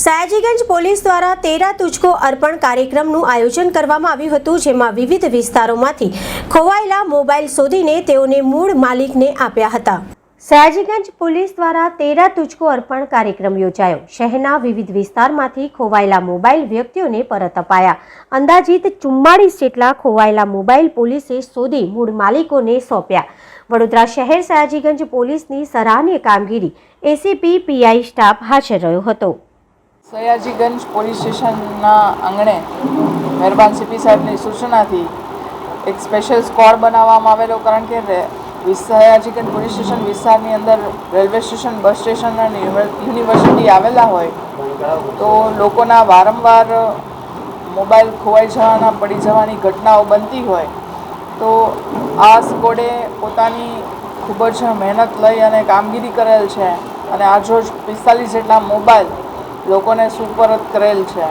Sayajiganj police દ્વારા તેરા તુજકો અર્પણ કાર્યક્રમનું આયોજન કરવામાં આવ્યું હતું, જેમાં વિવિધ વિસ્તારોમાંથી ખોવાયેલા મોબાઈલ શોધીને તેઓને મૂળ માલિકને આપ્યા હતા. સયાજીગંજ પોલીસ દ્વારા તેરા તુજકો અર્પણ કાર્યક્રમ યોજાયો. શહેરના વિવિધ વિસ્તારમાંથી ખોવાયેલા મોબાઈલ વ્યક્તિઓને પરત અપાયા. અંદાજિત ચુમ્માળીસ જેટલા ખોવાયેલા મોબાઈલ પોલીસે શોધી મૂળ માલિકોને સોંપ્યા. વડોદરા શહેર સયાજીગંજ પોલીસની સરાહનીય કામગીરી એસીપી પીઆઈ સ્ટાફ હાજર રહ્યો હતો. સયાજીગંજ પોલીસ સ્ટેશનના આંગણે મહેરબાન સીપી સાહેબની સૂચનાથી એક સ્પેશિયલ સ્કોડ બનાવવામાં આવેલો કારણ કે સયાજીગંજ પોલીસ સ્ટેશન વિસ્તારની અંદર રેલવે સ્ટેશન, બસ સ્ટેશન અને યુનિવર્સિટી આવેલા હોય તો લોકોના વારંવાર મોબાઈલ ખોવાઈ જવાના, પડી જવાની ઘટનાઓ બનતી હોય તો આ સ્કોડે પોતાની ખૂબ જ મહેનત લઈ અને કામગીરી કરેલ છે અને આજરોજ પિસ્તાલીસ જેટલા મોબાઈલ લોકોને સુપરત કરેલ છે.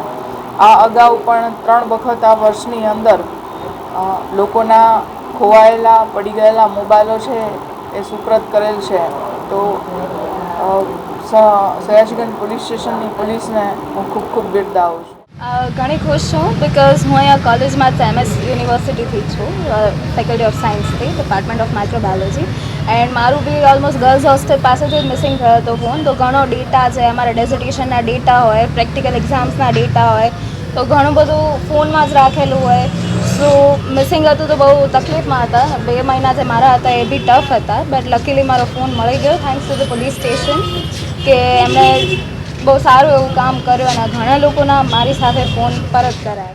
આ અગાઉ પણ ત્રણ વખત આ વર્ષની અંદર લોકોના ખોવાયેલા, પડી ગયેલા મોબાઈલો છે એ સુપ્રત કરેલ છે. તો સયાજીગંજ પોલીસ સ્ટેશનની પોલીસને હું ખૂબ ખૂબ બિરદાવું છું. ઘણી ખુશ છું બિકોઝ હું અહીંયા કોલેજમાં એમએસ યુનિવર્સિટીથી છું ફેકલ્ટી ઓફ સાયન્સથી ડિપાર્ટમેન્ટ ઓફ માઇક્રોબાયોલોજી એન્ડ મારું બી ઓલમોસ્ટ ગર્લ્સ હોસ્ટેલ પાસેથી જ મિસિંગ થયો હતો ફોન તો ઘણો ડેટા છે, અમારા ડેઝર્ટેશનના ડેટા હોય પ્રેક્ટિકલ એક્ઝામ્સના ડેટા હોય, તો ઘણું બધું ફોનમાં જ રાખેલું હોય. સો મિસિંગ હતું તો બહુ તકલીફમાં હતા. બે મહિના જે મારા હતા એ બી ટફ હતા. બટ લકીલી મારો ફોન મળી ગયો thanks to the police station કે એમણે બહુ સારું એવું કામ કર્યું અને ઘણા લોકોના મારી સાથે ફોન પરત કરાયા.